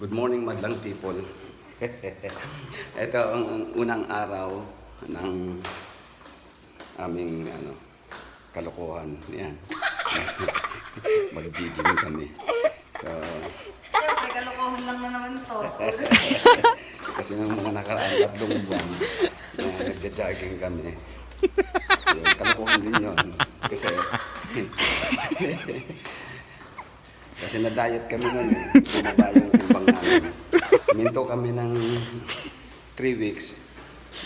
Good morning, madlang people. Ito ang, ang unang araw ng aming ano, kalokohan. Yan. Mag-gym kami. So, Siyempre, kalokohan lang na naman to. kasi nung mga nakaraan tatlong buwan, na nagja-jogging kami. Yun, kalokohan din yun. Kasi, kasi na-diet kami nun eh. Bumaba yung timbang namin. Minto kami ng 3 weeks.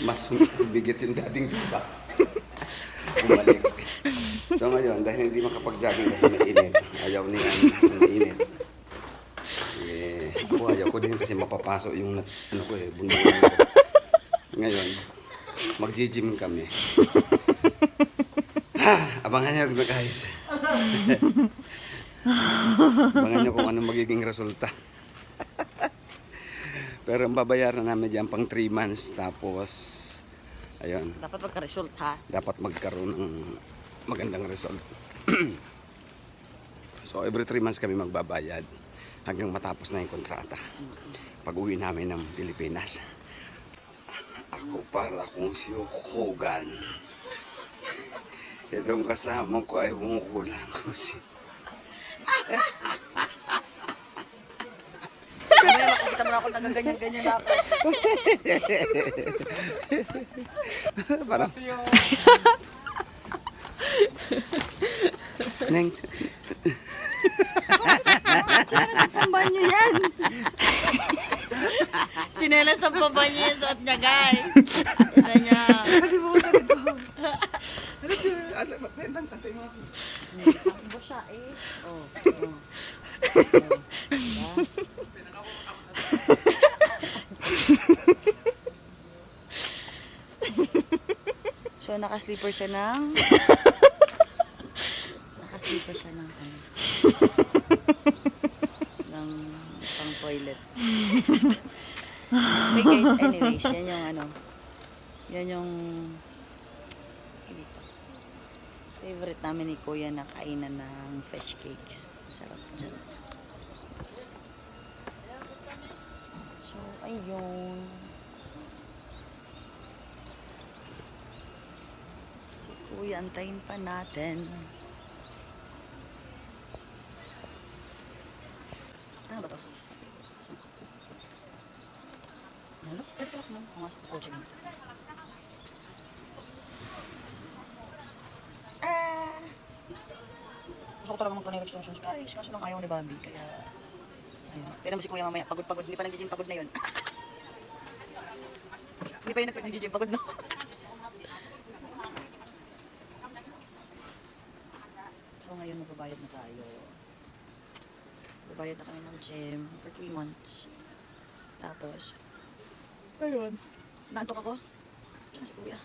Mas bigit yung dating timbang. Bumalik. So ngayon, dahil hindi makapag-jogging kasi mainit, ayaw niya ang mainit. Eh, ako ayaw ko din kasi mapapasok yung ano ko eh, bundukan ko. Ngayon, mag-gym kami. Ha! Abangan niyo guys. Abangan niyo kung anong magiging resulta. Pero ang babayaran namin dyan pang 3 months tapos ayun, Dapat magka-result ha. dapat magkaroon ng magandang result. so every 3 months kami magbabayad hanggang matapos na yung kontrata. Pag uwi namin ng Pilipinas. Ako para akong si Hogan. Itong kasama ko ay bumukulang ko si... Kaya makikita mo na ako nagaganyan-ganyan na ako. Parang... Neng, Chinelas ang pambanyo yan. Chinelas ang pambanyo yung suot niya, guys. Ina niya. Kasi mo ka rin ko. Ano siya? Ano, ba't na yung tatay mo? Takbo siya eh. Oh. oh. So, naka-sleeper siya ng... Naka-sleeper siya ng ano? ng pang toilet. okay guys, anyways, yan yung ano. Yan yung... Dito. Favorite namin ni Kuya na kainan ng fish cakes. Sarap dyan. So, ayun. Si Kuya, antayin pa natin. Ano ba to? Ano? Ito mo. Ang coaching. Ah! Gusto ko talaga extensions guys, kaso lang ayaw ni Bambi, kaya... Ayun. Tignan mo si Kuya mamaya, pagod-pagod, hindi pa nag-gym, pagod na yun. hindi pa yun nag-gym, pagod na. so ngayon magbabayad na tayo. Magbabayad na kami ng gym for 3 months. Tapos, ayun. Naantok ako. Tsaka si Kuya.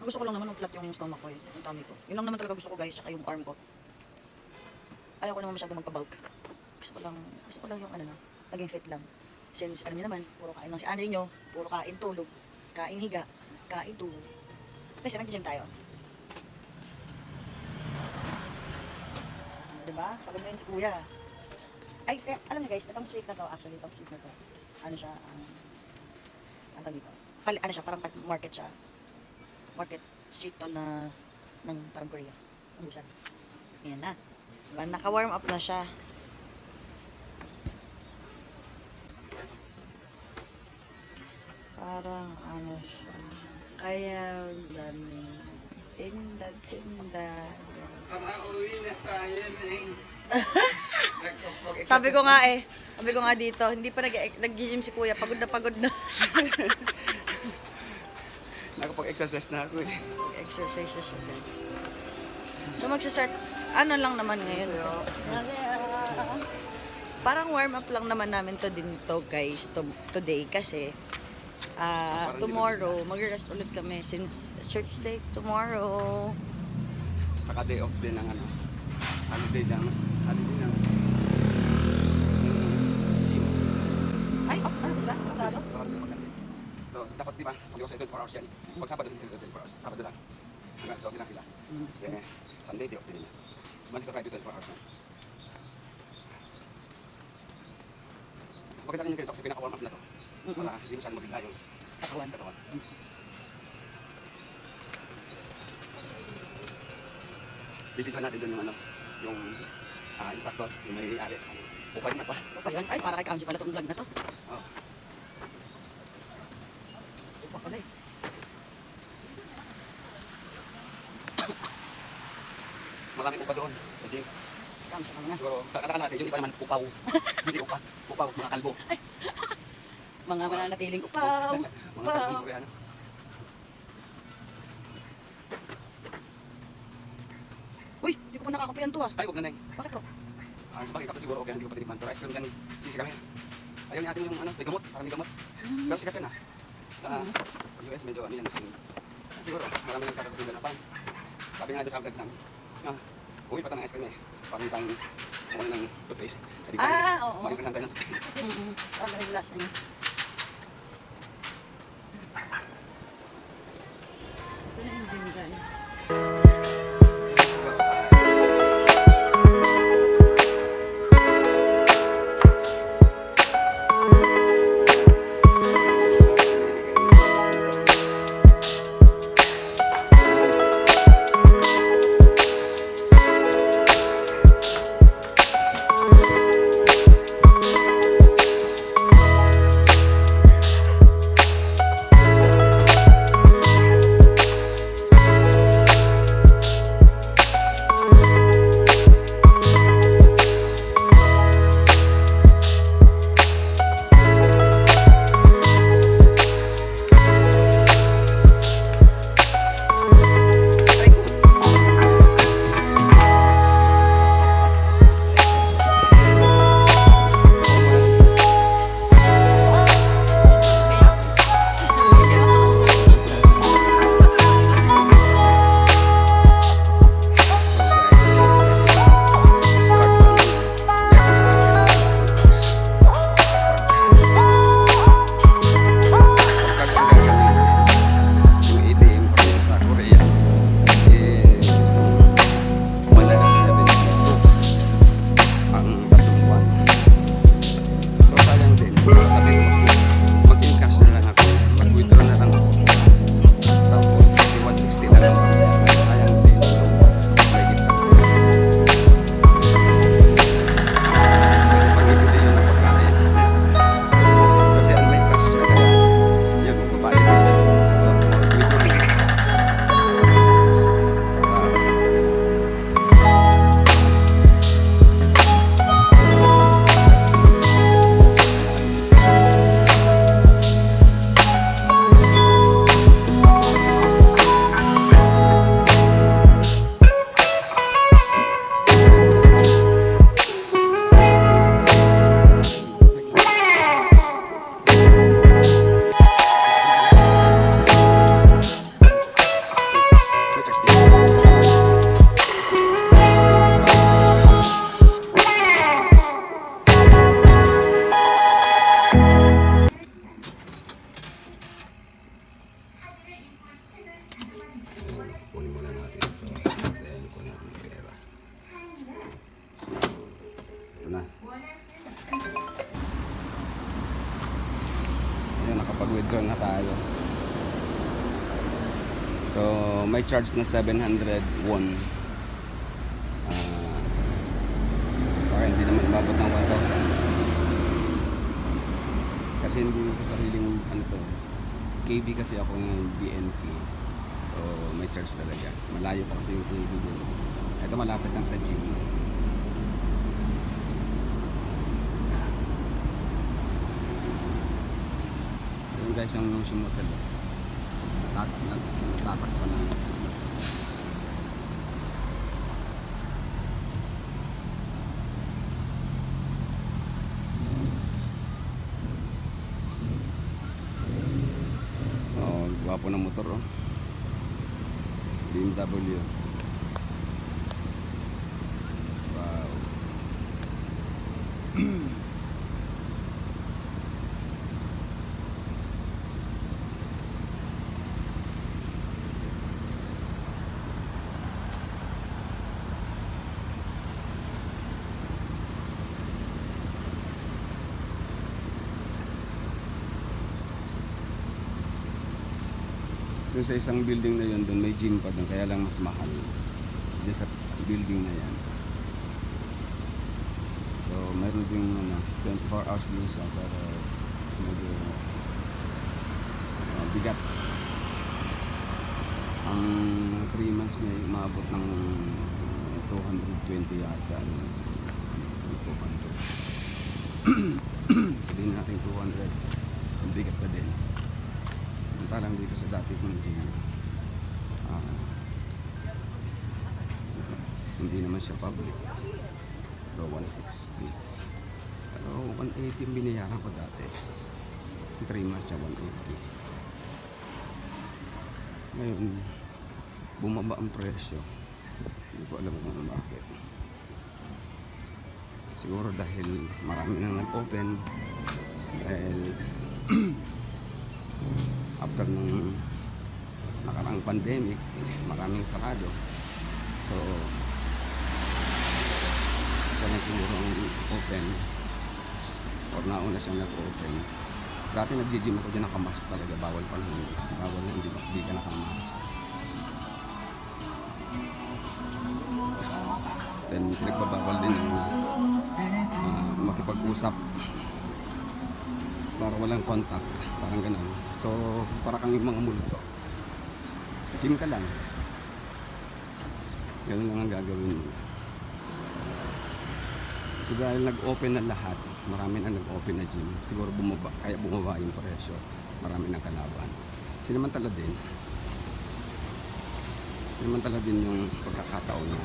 Gusto ko lang naman mag-flat yung stomach ko eh, yung tummy ko. Yun lang naman talaga gusto ko guys, saka yung arm ko. Ayaw ko naman masyadong magpa-bulk. Gusto ko lang, gusto ko lang yung ano na, naging fit lang. Since alam niyo naman, puro kain lang si Anri nyo, puro kain tulog, kain higa, kain tulog. Kasi nag-gym tayo. Diba? Pagod na yun si Kuya. Ay, kaya, alam niyo guys, itong street na to, actually, itong street na to, ano siya, um, ang tawag dito, pali, ano siya, parang market siya, market street to na ng parang Korea. Ano siya? Ayan na. Diba? Naka-warm up na siya. Parang ano siya. Kaya dami. Tinda, tinda. Tara, uwi na tayo, Neng. Sabi ko nga eh, sabi ko nga dito, hindi pa nag- nag-gym si kuya, pagod na pagod na. Nakapag-exercise na ako eh. Exercise na siya guys. So magsa-start, ano lang naman ngayon. Parang warm up lang naman namin to din to guys, to, today kasi ah tomorrow, mag-rest ulit kami since church day tomorrow. Saka day off din ng ano. Holiday lang. Holiday ng gym. Ay, off na sila? Sarado? Sa sa pagkain. So, dapat di ba, pag sa 24 hours yan. Pag Sabado din sila 24 hours. Sabado lang. Hanggang 12 lang sila. Then, Sunday, day off din nila. Monday to Friday, 24 hours na. Maganda rin yung ganito kasi pinaka-warm up na to. Para hindi masyadong mabigla yung Katawan. katawan. Bibigyan natin doon yung ano, yung ah, instructor, yung may ari. Upay na pa. Pa yun. Ay, para kay Kamsi pala itong vlog na to. Oh. Pa pala eh. Marami upa doon. Kamsi ka muna. Siguro, kakatakan natin, yung iba naman upaw. Hindi upa. Upaw, mga kalbo. Mga mananatiling upaw. Upaw. koreano. Uy, hindi ko pa nakakapian to ah. Ay, huwag na neng. Bakit to? Ah, sa bagay, tapos siguro okay, hindi ko pa tinikman. Pero ice cream dyan, sisi kami. Ayaw ni atin yung ano, may gamot, parang may gamot. Pero sikat yan ah. Sa US, medyo ano yan. Siguro, marami nang kakakusin na pa. Sabi nga doon sa vlog namin, ah, uwi pa ng ice cream eh. Parang tayong kumuha ng toothpaste. Ah, oo. Magkakasan tayo ng toothpaste. Ganun yung lasa niya. May charge na 700 won. Ah, baka hindi naman umabot ng 1,000. Kasi hindi ko sariling ano to. KB kasi ako ng BNK. So, may charge talaga. Malayo pa kasi yung KB dun. Ito malapit lang sa gym. Guys, yung Hotel. Natatak na, natatak pa na. Oh, gwapo ng motor oh. BMW. Doon sa isang building na yun, doon may gym pa doon, kaya lang mas mahal. Doon sa building na yan. So, meron din ano, 24 hours din siya, pero medyo uh, bigat. Ang 3 months niya, umabot ng 220 yata. Ano, gusto ko ito. Sabihin natin 200. Ang bigat pa din. Samantalang dito sa dati kong gym. ah, hindi naman siya public. Pero 160. Pero 180 yung binayaran ko dati. 3 months siya 180. Ngayon, bumaba ang presyo. Hindi ko alam kung bakit. Siguro dahil marami nang nag-open. Dahil after nung nakarang pandemic, maraming sarado. So, siya lang siguro ang open. Or nauna siya nag-open. Dati nag-gym ako dyan nakamask talaga. Bawal pa nun. Bawal na hindi, hindi ka nakamask. Then, nagbabawal din yung ah, makipag-usap para walang contact. Parang ganun. So, para kang yung mga multo. Gym ka lang. Ganun lang ang gagawin mo. So dahil nag-open na lahat, marami na nag-open na gym. Siguro bumaba, kaya bumaba yung presyo. Marami ng kalaban. Sinamantala din. Sinamantala din yung pagkakataon na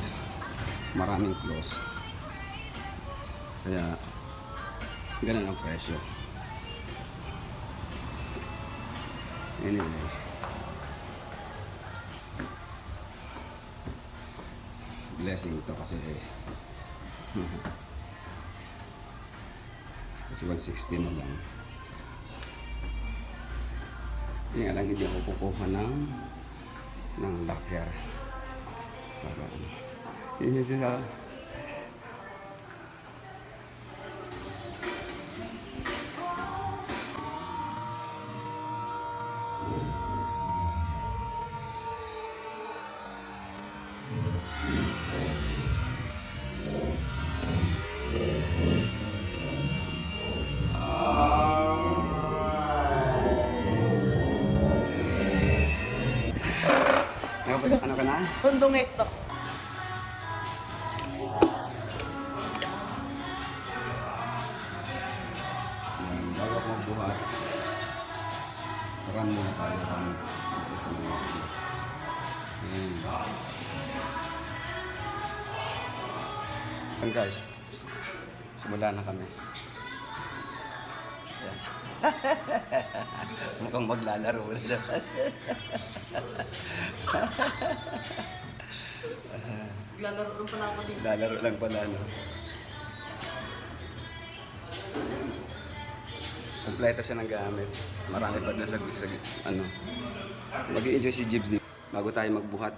maraming close. Kaya ganun ang presyo. Anyway. Blessing to kasi kasi 160 na lang. Hindi lang hindi ako kukuha ng ng locker. Para ano. Yun yung sila. Ano ka na? Tundong exo. Yan, bago ako magbuhat, run muna tayo, run. Guys, simula na kami. Mukhang maglalaro na naman. Lalaro lang pala ako dito. Lalaro lang pala, no? Kompleto siya ng gamit. Marami pa doon sa, sa ano. mag enjoy si Jibs Bago tayo magbuhat,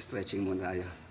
stretching muna tayo.